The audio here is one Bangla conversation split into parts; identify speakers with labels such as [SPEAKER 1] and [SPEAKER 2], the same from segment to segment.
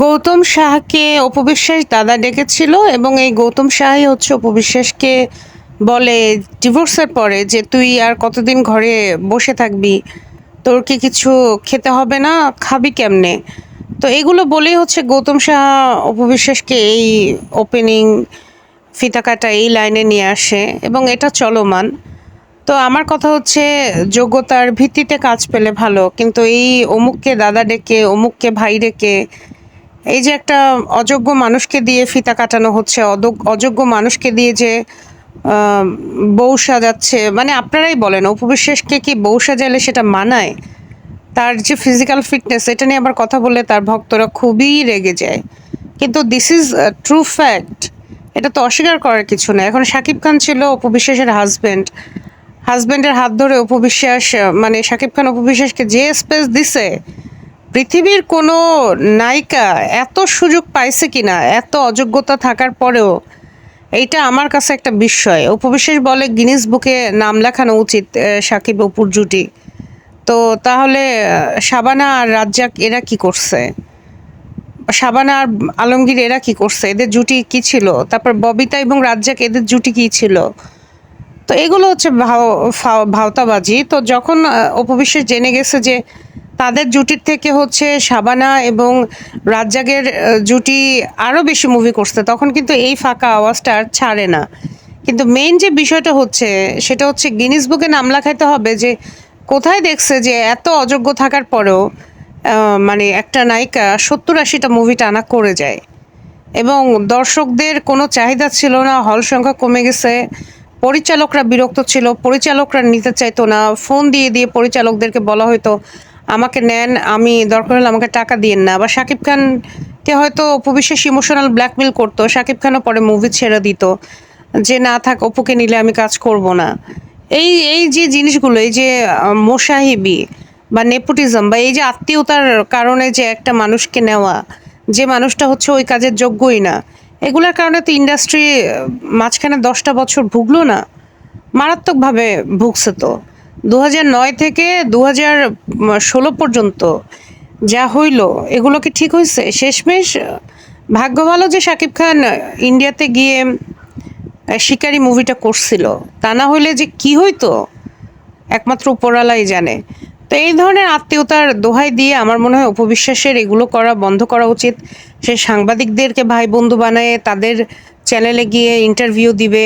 [SPEAKER 1] গৌতম শাহকে অপবিশ্বাস দাদা ডেকেছিল এবং এই গৌতম শাহই হচ্ছে অপবিশ্বাসকে বলে ডিভোর্সের পরে যে তুই আর কতদিন ঘরে বসে থাকবি? তোর কি কিছু খেতে হবে না? খাবি কেমনে? তো এগুলো বলেই হচ্ছে গৌতম শাহ অপবিশ্বাসকে এই ওপেনিং ফিতা কাটা এই লাইনে নিয়ে আসে এবং এটা চলমান। তো আমার কথা হচ্ছে যোগ্যতার ভিত্তিতে কাজ পেলে ভালো, কিন্তু এই অমুককে দাদা ডেকে, অমুককে ভাই ডেকে এই যে একটা অযোগ্য মানুষকে দিয়ে ফিতা কাটানো হচ্ছে অযোগ্য মানুষকে দিয়ে যে বউ সাজাচ্ছে মানে আপনারাই বলেন উপবিশ্বাসকে কি বউ সাজালে সেটা মানায়? তার যে ফিজিক্যাল ফিটনেস এটা নিয়ে আবার কথা বললে তার ভক্তরা খুবই রেগে যায়। কিন্তু দিস ইজ ট্রু ফ্যাক্ট এটা তো অস্বীকার করার কিছু না এখন শাকিব খান ছিল উপবিশ্বাসের হাজবেন্ড হাজবেন্ডের হাত ধরে উপবিশ্বাস মানে শাকিব খান উপবিশ্বাসকে যে স্পেস দিছে পৃথিবীর কোনো নায়িকা এত সুযোগ পাইছে কিনা এত অযোগ্যতা থাকার পরেও এইটা আমার কাছে একটা বিস্ময়। উপবিশ্বাস বলে গিনিস বুকে নাম লেখানো উচিত সাকিব অপুর জুটি। তো তাহলে শাবানা আর রাজ্জাক এরা কি করছে? শাবানা আর আলমগীর এরা কি করছে? এদের জুটি কি ছিল? তারপর ববিতা এবং রাজ্জাক এদের জুটি কি ছিল? তো এগুলো হচ্ছে ভাও ভাওতাবাজি। তো যখন আহ, অপবিশ্বাস জেনে গেছে যে তাদের জুটির থেকে হচ্ছে শাবানা এবং রাজ্জাকের জুটি আরও বেশি মুভি করছে। তখন কিন্তু এই ফাঁকা আওয়াজটা আর ছাড়ে না। কিন্তু মেইন যে বিষয়টা হচ্ছে, সেটা হচ্ছে গিনিস বুকে নাম লেখাইতে হবে যে, কোথায় দেখছে যে এত অযোগ্য থাকার পরেও মানে একটা নায়িকা সত্তর আশিটা মুভি টানা করে যায়। এবং দর্শকদের কোনো চাহিদা ছিল না, হল সংখ্যা কমে গেছে, পরিচালকরা বিরক্ত ছিল, পরিচালকরা নিতে চাইতো না ফোন দিয়ে দিয়ে পরিচালকদেরকে বলা হয়তো আমাকে নেন, আমি দরকার হলে আমাকে টাকা দিয়েন না। বা শাকিব খানকে হয়তো উপবিশ্বাস ইমোশনাল ব্ল্যাকমেল করতো, শাকিব খানও পরে মুভি ছেড়ে দিত যে, না থাক, অপুকে নিলে আমি কাজ করব না। এই এই যে জিনিসগুলো, এই যে মোসাহিবি বা নেপোটিজম বা এই যে আত্মীয়তার কারণে যে একটা মানুষকে নেওয়া, যে মানুষটা হচ্ছে ওই কাজের যোগ্যই না, এগুলোর কারণে তো ইন্ডাস্ট্রি মাঝখানে দশটা বছর ভুগলো না, মারাত্মকভাবে ভুগছে তো। দু থেকে দু ষোলো পর্যন্ত যা হইল, এগুলো কি ঠিক হয়েছে শেষমেশ, ভাগ্য ভালো যে শাকিব খান ইন্ডিয়াতে গিয়ে শিকারি মুভিটা করছিল। তা না হইলে যে কি হইতো, একমাত্র উপরালাই জানে। তো এই ধরনের আত্মীয়তার দোহাই দিয়ে আমার মনে হয় উপবিশ্বাসের এগুলো করা বন্ধ করা উচিত। সে সাংবাদিকদেরকে ভাই বন্ধু বানায়, তাদের চ্যানেলে গিয়ে ইন্টারভিউ দিবে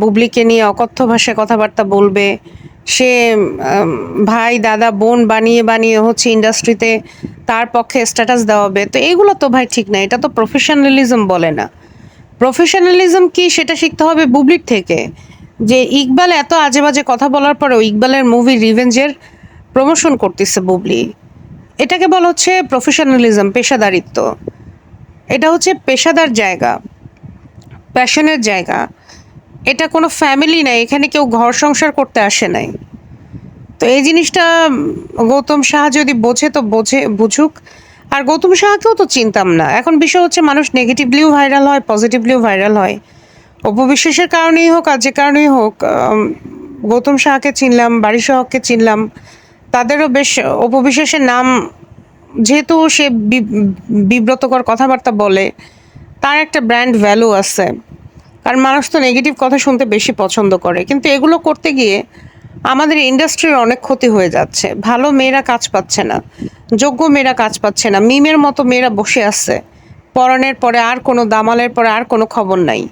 [SPEAKER 1] বুবলিকে নিয়ে অকথ্য ভাষায় কথাবার্তা বলবে। সে ভাই, দাদা, বোন বানিয়ে বানিয়ে হচ্ছে ইন্ডাস্ট্রিতে তার পক্ষে স্ট্যাটাস দেওয়া হবে তো এগুলো তো ভাই ঠিক না, এটা তো প্রফেশনালিজম বলে না। প্রফেশনালিজম কি সেটা শিখতে হবে বুবলির থেকে। যে ইকবাল এত আজে বাজে কথা বলার পরেও ইকবালের মুভি রিভেঞ্জের প্রমোশন করতেছে বুবলি। এটাকে বলা হচ্ছে প্রফেশনালিজম পেশাদারিত্ব। এটা হচ্ছে পেশাদার জায়গা প্যাশনের জায়গা। এটা কোনো ফ্যামিলি নাই, এখানে কেউ ঘর সংসার করতে আসে নাই। তো এই জিনিসটা গৌতম শাহ যদি বোঝে তো বোঝে, বুঝুক। আর গৌতম শাহকেও তো চিনতাম না। এখন বিষয় হচ্ছে মানুষ নেগেটিভলিও ভাইরাল হয় পজিটিভলিও ভাইরাল হয়। অপবিশ্বাসের কারণেই হোক আর যে কারণেই হোক গৌতম শাহকে চিনলাম বাড়ি সহকে চিনলাম। তাদেরও বেশ অপবিশ্বাসের নাম, যেহেতু সে বিব্রতকর কথাবার্তা বলে, তার একটা ব্র্যান্ড ভ্যালু আছে। কারণ মানুষ তো নেগেটিভ কথা শুনতে বেশি পছন্দ করে। কিন্তু এগুলো করতে গিয়ে আমাদের ইন্ডাস্ট্রির অনেক ক্ষতি হয়ে যাচ্ছে। ভালো মেয়েরা কাজ পাচ্ছে না, যোগ্য মেয়েরা কাজ পাচ্ছে না, মিমের মতো মেয়েরা বসে আছে। পরাণের পরে আর কোনো, দামালের পরে আর কোনো খবর নাই।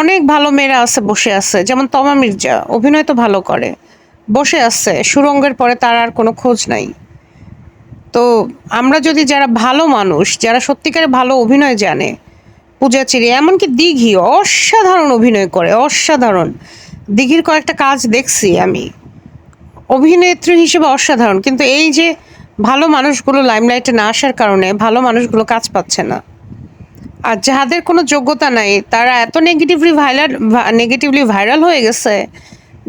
[SPEAKER 1] অনেক ভালো মেয়েরা আছে, বসে আছে। যেমন তমা মির্জা, অভিনয় তো ভালো করে। বসে আছে, সুরঙ্গের পরে তার আর কোনো খোঁজ নাই। তো আমরা যদি যারা ভালো মানুষ, যারা সত্যিকারে ভালো অভিনয় জানে পূজা চিরি এমনকি দিঘি অসাধারণ অভিনয় করে, অসাধারণ। দিঘির কয়েকটা কাজ দেখছি আমি। অভিনেত্রী হিসেবে অসাধারণ, কিন্তু এই যে ভালো মানুষগুলো লাইমলাইটে না আসার কারণে ভালো মানুষগুলো কাজ পাচ্ছে না। আর যাদের কোনো যোগ্যতা নাই, তারা এত নেগেটিভলি ভাইরাল নেগেটিভলি ভাইরাল হয়ে গেছে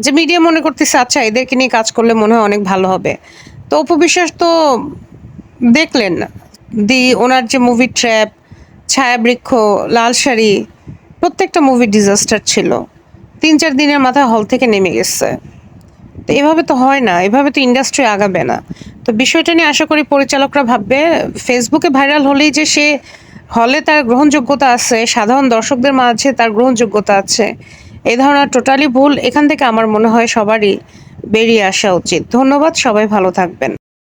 [SPEAKER 1] যে মিডিয়া মনে করতেছে আচ্ছা এদেরকে নিয়ে কাজ করলে মনে হয় অনেক ভালো হবে। তো অপবিশ্বাস তো দেখলেন, দি, ওনার যে মুভি ট্র্যাপ ছায়াবৃক্ষ, লাল শাড়ি, প্রত্যেকটা মুভি ডিজাস্টার ছিল। তিন চার দিনের মাথায় হল থেকে নেমে গেছে। তো এভাবে তো হয় না, এভাবে তো ইন্ডাস্ট্রি আগাবে না। তো বিষয়টা নিয়ে আশা করি পরিচালকরা ভাববে ফেসবুকে ভাইরাল হলেই যে সে হলে তার গ্রহণযোগ্যতা আছে, সাধারণ দর্শকদের মাঝে তার গ্রহণযোগ্যতা আছে, এ ধরনের টোটালি ভুল। এখান থেকে আমার মনে হয় সবারই বেরিয়ে আসা উচিত। ধন্যবাদ, সবাই ভালো থাকবেন।